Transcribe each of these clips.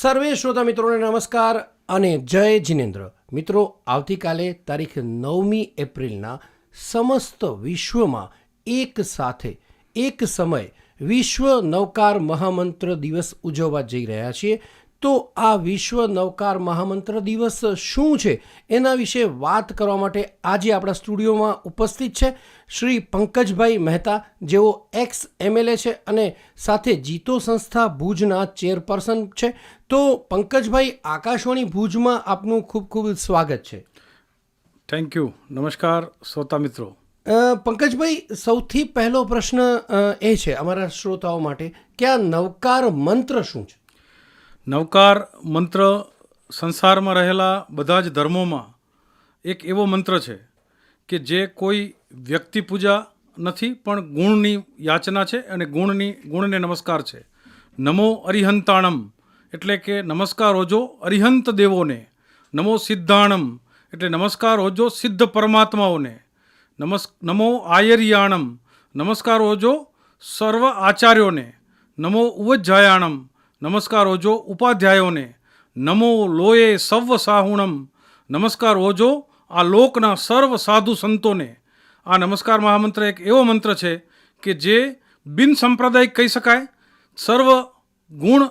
સર્વે શ્રોતા મિત્રોને નમસ્કાર અને જય જિનેન્દ્ર. મિત્રો, આવતીકાલે તારીખ નવમી એપ્રિલના સમસ્ત વિશ્વમાં એક સાથે, એક સમય વિશ્વ નવકાર મહામંત્ર દિવસ ઉજવવા જઈ રહ્યા છીએ. તો આ વિશ્વ નવકાર મહામંત્ર દિવસ શું છે એના વિશે વાત કરવા માટે આજે આપણા સ્ટુડિયોમાં ઉપસ્થિત છે શ્રી પંકજભાઈ મહેતા જેઓ એક્સ એમએલએ છે અને સાથે જીતો સંસ્થા ભુજના ચેરપર્સન છે. તો પંકજભાઈ આકાશવાણી ભુજમાં આપનું ખૂબ ખૂબ સ્વાગત છે. થેન્ક યુ નમસ્કાર શ્રોતા મિત્રો. પંકજભાઈ સૌથી પહેલો પ્રશ્ન એ છે અમારા શ્રોતાઓ માટે કે આ નવકાર મંત્ર શું છે? નવકાર મંત્ર સંસારમાં રહેલા બધા જ ધર્મોમાં એક એવો મંત્ર છે કે જે કોઈ વ્યક્તિ પૂજા નથી, પણ ગુણની યાચના છે અને ગુણની, ગુણને નમસ્કાર છે. નમો અરિહંતાણમ એટલે કે નમસ્કાર હોજો અરિહંત દેવોને. નમો સિદ્ધાણમ એટલે નમસ્કાર હોજો સિદ્ધ પરમાત્માઓને. નમસ, નમો આયરિયાણમ નમસ્કાર હોજો સર્વ આચાર્યોને. નમો ઉવજ્જાયાણમ નમસ્કાર ઓજો ઉપાધ્યાયોને. નમો લોયે સર્વ સાહુણમ નમસ્કાર ઓજો આ લોકના સર્વ સાધુ સંતોને. આ નમસ્કાર મહામંત્ર એક એવો મંત્ર છે કે જે બિન સંપ્રદાયિક કહી શકાય. સર્વ ગુણ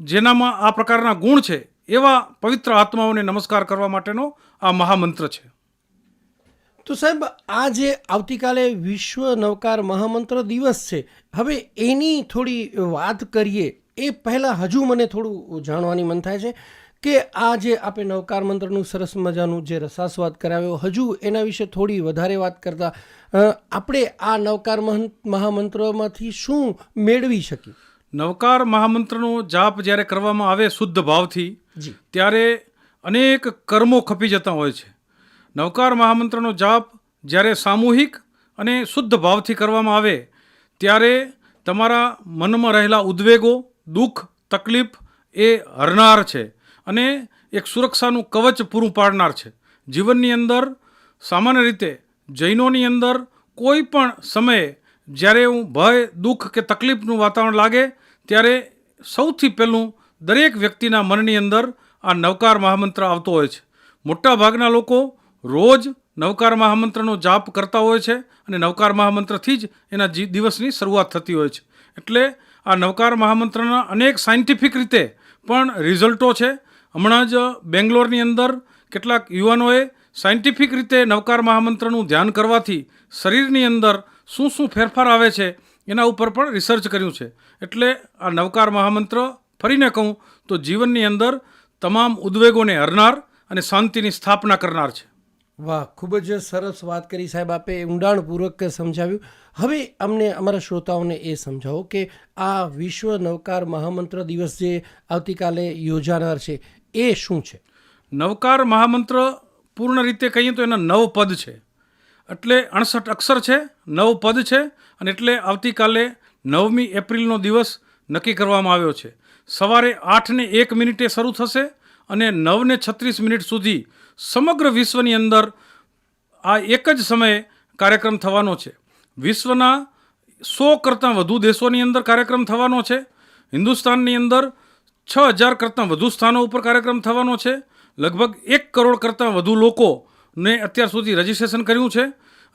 જેનામાં આ પ્રકારના ગુણ છે એવા પવિત્ર આત્માઓને નમસ્કાર કરવા માટેનો આ મહામંત્ર છે. તો સાહેબ, આ જે આવતીકાલે વિશ્વ નવકાર મહામંત્ર દિવસ છે, હવે એની થોડી વાત કરીએ. એ પહેલાં હજુ મને થોડું જાણવાની મન થાય છે કે આ જે આપણે નવકાર મંત્રનું સરસ મજાનું જે રસાસ્વાદ કરાવ્યો હજુ એના વિશે થોડી વધારે વાત કરતાં આપણે આ નવકાર મહં- મહામંત્રમાંથી શું મેળવી શકીએ? નવકાર મહામંત્રનો જાપ જ્યારે કરવામાં આવે શુદ્ધ ભાવથી ત્યારે અનેક કર્મો ખપી જતા હોય છે. નવકાર મહામંત્રનો જાપ જ્યારે સામૂહિક અને શુદ્ધ ભાવથી કરવામાં આવે ત્યારે તમારા મનમાં રહેલા ઉદ્વેગો દુઃખ, તકલીફ એ હરનાર છે અને એક સુરક્ષાનું કવચ પૂરું પાડનાર છે. જીવનની અંદર, સામાન્ય રીતે જૈનોની અંદર કોઈ પણ સમયે જ્યારે હું ભય, દુઃખ કે તકલીફનું વાતાવરણ લાગે, ત્યારે સૌથી પહેલું દરેક વ્યક્તિના મનની અંદર આ નવકાર મહામંત્ર આવતો હોય છે. મોટા ભાગના લોકો રોજ નવકાર મહામંત્રનો જાપ કરતા હોય છે અને નવકાર મહામંત્રથી જ એના દિવસની શરૂઆત થતી હોય છે. એટલે આ નવકાર મહામંત્રના અનેક સાયન્ટિફિક રીતે પણ રિઝલ્ટો છે. હમણાં જ બેંગ્લોરની અંદર કેટલાક યુવાનોએ સાયન્ટિફિક રીતે નવકાર મહામંત્રનું ધ્યાન કરવાથી શરીરની અંદર શું શું ફેરફાર આવે છે એના ઉપર પણ રિસર્ચ કર્યું છે. એટલે આ નવકાર મહામંત્ર ફરીને કહું તો જીવનની અંદર તમામ ઉદ્વેગોને હરનાર અને શાંતિની સ્થાપના કરનાર છે. વાહ, ખૂબ જ સરસ વાત કરી સાહેબ આપે ઊંડાણપૂર્વક સમજાવ્યું. હવે અમને અમારા શ્રોતાઓને એ સમજાવો કે આ વિશ્વ નવકાર મહામંત્ર દિવસ જે આવતીકાલે યોજાનાર છે, એ શું છે? નવકાર મહામંત્ર પૂર્ણ રીતે કહીએ તો એના નવ પદ છે. એટલે અડસઠ અક્ષર છે, નવ પદ છે, અને એટલે આવતીકાલે નવમી એપ્રિલનો દિવસ નક્કી કરવામાં આવ્યો છે. સવારે આઠને એક મિનિટે શરૂ થશે અને નવને છત્રીસ મિનિટ સુધી સમગ્ર વિશ્વની અંદર આ એક જ સમયે કાર્યક્રમ થવાનો છે. વિશ્વના સો કરતાં વધુ દેશોની અંદર કાર્યક્રમ થવાનો છે. હિન્દુસ્તાનની અંદર છ હજાર કરતાં વધુ સ્થાનો ઉપર કાર્યક્રમ થવાનો છે. લગભગ એક કરોડ કરતાં વધુ લોકોને અત્યાર સુધી રજીસ્ટ્રેશન કર્યું છે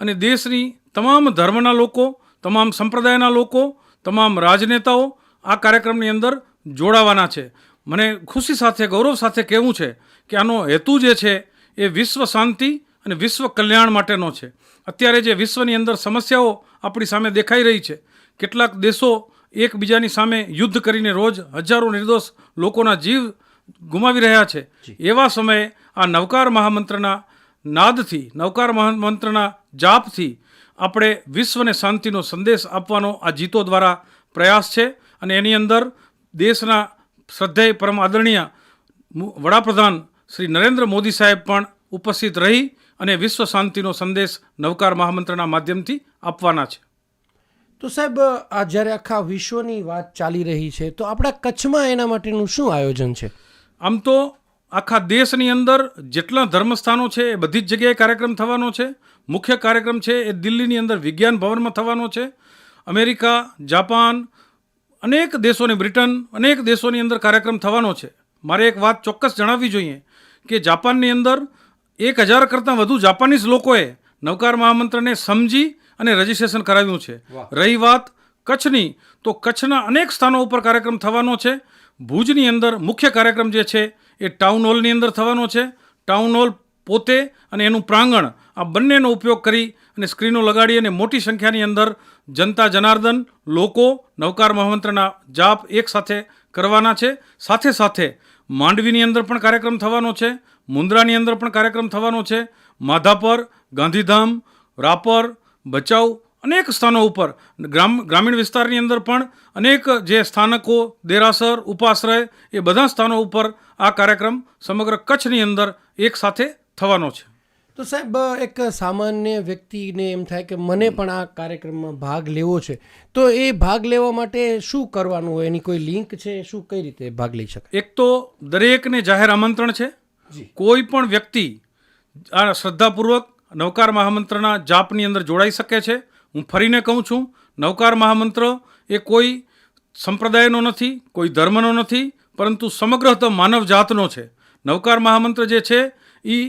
અને દેશની તમામ ધર્મના લોકો, તમામ સંપ્રદાયના લોકો, તમામ રાજનેતાઓ આ કાર્યક્રમની અંદર જોડાવાના છે. મને ખુશી સાથે, ગૌરવ સાથે કહેવું છે કે આનો હેતુ જે છે એ વિશ્વ શાંતિ અને વિશ્વ કલ્યાણ માટેનો છે. અત્યારે જે વિશ્વની અંદર સમસ્યાઓ આપણી સામે દેખાઈ રહી છે કેટલાક દેશો એકબીજાની સામે યુદ્ધ કરીને રોજ હજારો નિર્દોષ લોકોના જીવ ગુમાવી રહ્યા છે. એવા સમયે આ નવકાર મહામંત્રના નાદથી નવકાર મહામંત્રના જાપથી આપણે વિશ્વને શાંતિનો સંદેશ આપવાનો આ જીતો દ્વારા પ્રયાસ છે અને એની અંદર દેશના શ્રદ્ધેય પરમ આદરણીય વડાપ્રધાન શ્રી નરેન્દ્ર મોદી સાહેબ પણ ઉપસ્થિત રહી અને વિશ્વ શાંતિનો સંદેશ નવકાર મહામંત્રના માધ્યમથી આપવાના છે. તો સાહેબ આ જ્યારે આખા વિશ્વની વાત ચાલી રહી છે તો આપણા કચ્છમાં એના માટેનું શું આયોજન છે? આમ તો આખા દેશની અંદર જેટલા ધર્મસ્થાનો છે એ બધી જ જગ્યાએ કાર્યક્રમ થવાનો છે. મુખ્ય કાર્યક્રમ છે એ દિલ્હીની અંદર વિજ્ઞાન ભવનમાં થવાનો છે. અમેરિકા જાપાન અનેક દેશોની બ્રિટન અનેક દેશોની અંદર કાર્યક્રમ થવાનો છે. મારે એક વાત ચોક્કસ જણાવવી જોઈએ. કે જાપાનની અંદર એક હજાર કરતાં વધુ જાપાનીઝ લોકોએ નવકાર મહામંત્રને સમજી અને રજીસ્ટ્રેશન કરાવ્યું છે. રહી વાત કચ્છની. તો કચ્છના અનેક સ્થાનો ઉપર કાર્યક્રમ થવાનો છે. ભુજની અંદર મુખ્ય કાર્યક્રમ જે છે એ ટાઉન હોલની અંદર થવાનો છે. ટાઉન હોલ પોતે અને એનું પ્રાંગણ આ બંનેનો ઉપયોગ કરી અને સ્ક્રીનો લગાડી અને મોટી સંખ્યાની અંદર જનતા જનાર્દન લોકો નવકાર મહામંત્રના જાપ એક સાથે કરવાના છે. સાથે સાથે માંડવીની અંદર પણ કાર્યક્રમ થવાનો છે, મુન્દ્રાની અંદર પણ કાર્યક્રમ થવાનો છે, માધાપર, ગાંધીધામ, રાપર, ભચાઉ અનેક સ્થાનો ઉપર, ગ્રામ, ગ્રામીણ વિસ્તારની અંદર પણ અનેક જે સ્થાનકો, દેરાસર, ઉપાશ્રય એ બધા સ્થાનો ઉપર આ કાર્યક્રમ સમગ્ર કચ્છની અંદર એક સાથે થવાનો છે. તો સાહેબ એક સામાન્ય વ્યક્તિને એમ થાય કે મને પણ આ કાર્યક્રમમાં ભાગ લેવો છે. તો એ ભાગ લેવા માટે શું કરવાનું હોય? એની કોઈ લિંક છે? શું કઈ રીતે ભાગ લઈ શકાય? એક તો દરેકને જાહેર આમંત્રણ છે. કોઈ પણ વ્યક્તિ આ શ્રદ્ધાપૂર્વક નવકાર મહામંત્રના જાપની અંદર જોડાઈ શકે છે. હું ફરીને કહું છું નવકાર મહામંત્ર એ કોઈ સંપ્રદાયનો નથી કોઈ ધર્મનો નથી પરંતુ સમગ્રત માનવ જાતનો છે. નવકાર મહામંત્ર જે છે એ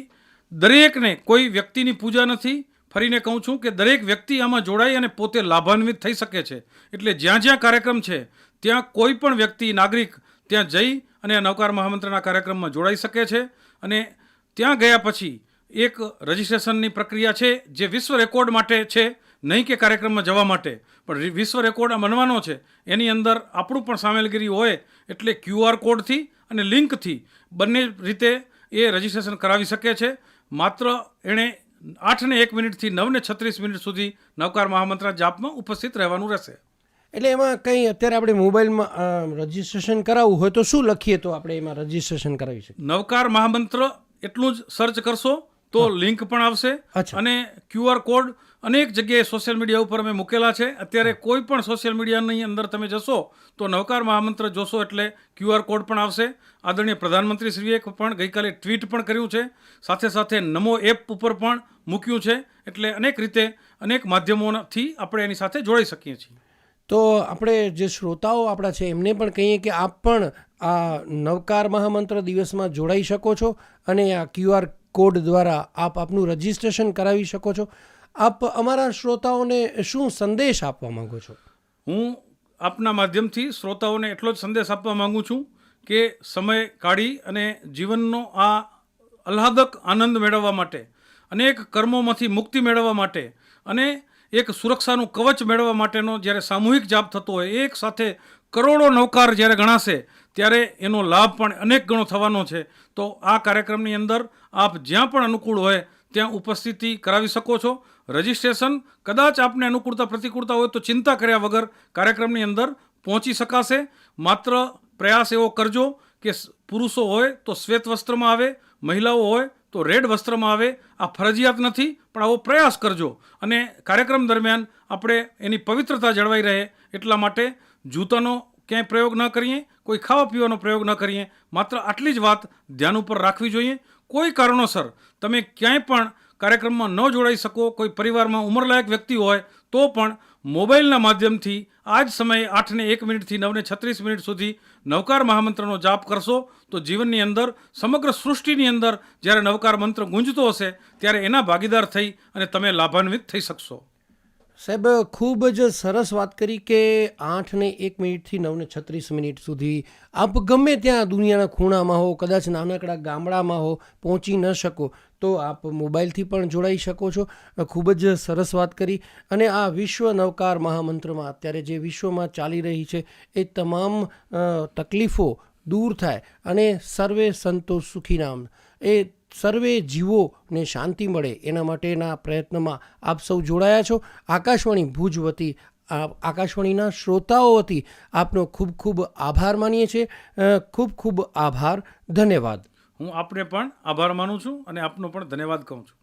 દરેકને કોઈ વ્યક્તિની પૂજા નથી. ફરીને કહું છું કે દરેક વ્યક્તિ આમાં જોડાઈ અને પોતે લાભાન્વિત થઈ શકે છે. એટલે જ્યાં જ્યાં કાર્યક્રમ છે, ત્યાં કોઈ પણ વ્યક્તિ, નાગરિક ત્યાં જઈ અને આ નવકાર મહામંત્રના કાર્યક્રમમાં જોડાઈ શકે છે. અને ત્યાં ગયા પછી એક રજિસ્ટ્રેશનની પ્રક્રિયા છે, જે વિશ્વ રેકોર્ડ માટે છે, નહીં કે કાર્યક્રમમાં જવા માટે. પણ વિશ્વ રેકોર્ડ આ બનવાનો છે. એની અંદર આપણું પણ સામેલગીરી હોય એટલે ક્યુઆર કોડથી અને લિંકથી બંને રીતે એ રજિસ્ટ્રેશન કરાવી શકે છે. માત્ર એણે આઠ ને એક મિનિટથી નવ ને છત્રીસ મિનિટ સુધી નવકાર મહામંત્ર જાપમાં ઉપસ્થિત રહેવાનું રહેશે. એટલે એમાં કંઈ અત્યારે આપણે મોબાઈલમાં રજીસ્ટ્રેશન કરાવવું હોય તો શું લખીએ તો આપણે એમાં રજીસ્ટ્રેશન કરાવી શકીએ? નવકાર મહામંત્ર એટલું જ સર્ચ કરશો તો લિંક પણ આવશે. અને ક્યુઆર કોડ અનેક જગ્યાએ સોશિયલ મીડિયા ઉપર અમે મૂકેલા છે. અત્યારે કોઈ પણ સોશિયલ મીડિયાની અંદર તમે જશો તો નવકાર મહામંત્ર જોશો એટલે ક્યુઆર કોડ પણ આવશે. આદરણીય પ્રધાનમંત્રી શ્રીએ પણ ગઈકાલે ટ્વીટ પણ કર્યું છે. સાથે સાથે નમો એપ ઉપર પણ મૂક્યું છે. એટલે અનેક રીતે અનેક માધ્યમોથી આપણે એની સાથે જોડાઈ શકીએ છીએ. તો આપણે જે શ્રોતાઓ આપણા છે એમને પણ કહીએ કે આપ પણ આ નવકાર મહામંત્ર દિવસમાં જોડાઈ શકો છો અને આ ક્યુઆર કોડ દ્વારા આપ આપનું રજિસ્ટ્રેશન કરાવી શકો છો. આપ અમારા શ્રોતાઓને શું સંદેશ આપવા માંગો છો? હું આપના માધ્યમથી શ્રોતાઓને એટલો જ સંદેશ આપવા માંગુ છું કે સમય કાઢી અને જીવનનો આ આહ્લાદક આનંદ મેળવવા માટે, અનેક કર્મોમાંથી મુક્તિ મેળવવા માટે અને એક સુરક્ષાનું કવચ મેળવવા માટેનો જ્યારે સામૂહિક જાપ થતો હોય, એક સાથે કરોડો નૌકાર જ્યારે ગણાશે, ત્યારે એનો લાભ પણ અનેક ગણો થવાનો છે. તો આ કાર્યક્રમની અંદર આપ જ્યાં પણ અનુકૂળ હોય ત્યાં ઉપસ્થિતિ કરાવી શકો છો. રજિસ્ટ્રેશન કદાચ આપને અનુકૂળતા, પ્રતિકૂળતા હોય તો ચિંતા કર્યા વગર કાર્યક્રમની અંદર પહોંચી શકાશે. માત્ર પ્રયાસ એવો કરજો કે પુરુષો હોય તો શ્વેત વસ્ત્રમાં આવે, મહિલાઓ હોય તો રેડ વસ્ત્રમાં આવે. આ ફરજિયાત નથી, પણ આવો પ્રયાસ કરજો. અને કાર્યક્રમ દરમિયાન આપણે એની પવિત્રતા જળવાઈ રહે એટલા માટે જૂતાનો ક્યાંય પ્રયોગ ન કરીએ, કોઈ ખાવા પીવાનો પ્રયોગ ન કરીએ. માત્ર આટલી જ વાત ધ્યાન ઉપર રાખવી જોઈએ. કોઈ કારણોસર તમે ક્યાંય પણ કાર્યક્રમમાં ન જોડાઈ શકો, કોઈ પરિવારમાં ઉંમરલાયક વ્યક્તિ હોય, તો પણ મોબાઈલના માધ્યમથી આ જ સમયે આઠને એક મિનિટથી નવને છત્રીસ મિનિટ સુધી નવકાર મહામંત્રનો જાપ કરશો. તો જીવનની અંદર, સમગ્ર સૃષ્ટિની અંદર જ્યારે નવકાર મંત્ર ગુંજતો હશે, ત્યારે એના ભાગીદાર થઈ અને તમે લાભાન્વિત થઈ શકશો. સાહેબ, ખૂબ જ સરસ વાત કરી કે આઠને એક મિનિટથી નવને છત્રીસ મિનિટ સુધી આપ ગમે ત્યાં દુનિયાના ખૂણામાં હો, કદાચ નાનકડા ગામડામાં હો, પહોંચી ન શકો, તો આપ મોબાઈલથી પણ જોડાઈ શકો છો. ખૂબ જ સરસ વાત કરી. અને આ વિશ્વ નવકાર મહામંત્રમાં અત્યારે જે વિશ્વમાં ચાલી રહી છે, એ તમામ તકલીફો દૂર થાય અને સર્વે સંતોષ સુખી સુખીનામ એ સર્વે જીવોને શાંતિ મળે એના માટેના પ્રયત્નમાં આપ સૌ જોડાયા છો. આકાશવાણી ભુજ વતી આકાશવાણીના શ્રોતાઓ વતી આપનો ખૂબ ખૂબ આભાર માનીએ છીએ. ખૂબ ખૂબ આભાર. ધન્યવાદ. હું આપને પણ આભાર માનું છું અને આપનો પણ ધન્યવાદ કહું છું.